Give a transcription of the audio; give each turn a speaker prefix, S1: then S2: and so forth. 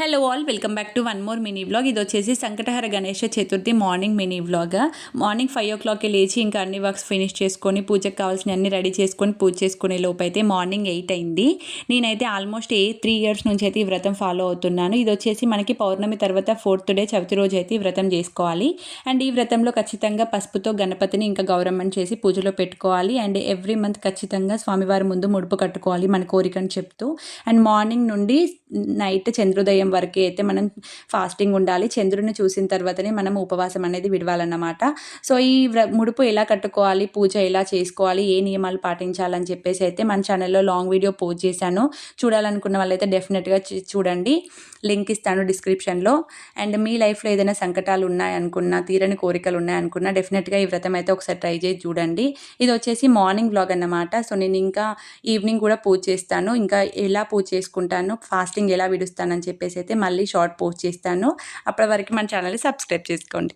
S1: Hello all welcome back to one more mini vlog ఇది వచ్చేసి Sankatahara Ganesha Chaturthi morning mini vlog morning five ఓ క్లాక్కి లేచి ఇంకా అన్ని వర్క్స్ ఫినిష్ చేసుకొని పూజకు కావాల్సిన అన్ని రెడీ చేసుకొని పూజ చేసుకునే లోపు అయితే మార్నింగ్ ఎయిట్ అయింది. నేనైతే ఆల్మోస్ట్ ఏ త్రీ ఇయర్స్ నుంచి అయితే ఈ వ్రతం ఫాలో అవుతున్నాను. ఇది వచ్చేసి మనకి పౌర్ణమి తర్వాత ఫోర్త్ డే చవితి రోజు అయితే ఈ వ్రతం చేసుకోవాలి. అండ్ ఈ వ్రతంలో ఖచ్చితంగా పసుపుతో గణపతిని ఇంకా గౌరమ్మని చేసి పూజలో పెట్టుకోవాలి. అండ్ ఎవ్రీ మంత్ ఖచ్చితంగా స్వామివారి ముందు ముడుపు కట్టుకోవాలి మన కోరికను చెప్తూ. అండ్ మార్నింగ్ నుండి నైట్ చంద్రోదయం వరకు అయితే మనం ఫాస్టింగ్ ఉండాలి. చంద్రుడిని చూసిన తర్వాతనే మనం ఉపవాసం అనేది విడవాలన్నమాట. సో ఈ ముడుపు ఎలా కట్టుకోవాలి? పూజ ఎలా చేసుకోవాలి? ఏ నియమాలు పాటించాలని చెప్పేసి అయితే మన ఛానల్లో లాంగ్ వీడియో పోస్ట్ చేశాను. చూడాలనుకున్న వాళ్ళైతే డెఫినెట్గా చూడండి. లింక్ ఇస్తాను డిస్క్రిప్షన్లో అండ్ మీ లైఫ్లో ఏదైనా సంకటాలు ఉన్నాయనుకున్నా తీరని కోరికలు ఉన్నాయనుకున్నా డెఫినెట్గా ఈ వ్రతం అయితే ఒకసారి ట్రై చేసి చూడండి. ఇది వచ్చేసి మార్నింగ్ బ్లాగ్ అన్నమాట. సో నేను ఇంకా ఈవినింగ్ కూడా పూజ చేస్తాను. ఇంకా ఎలా పూజ చేసుకుంటాను? ఫాస్టింగ్ ఎలా విడుస్తానని చెప్పేసి అయితే మళ్ళీ షార్ట్ పోస్ట్ చేస్తాను. అప్పటి వరకు మన ఛానల్ని సబ్స్క్రైబ్ చేసుకోండి.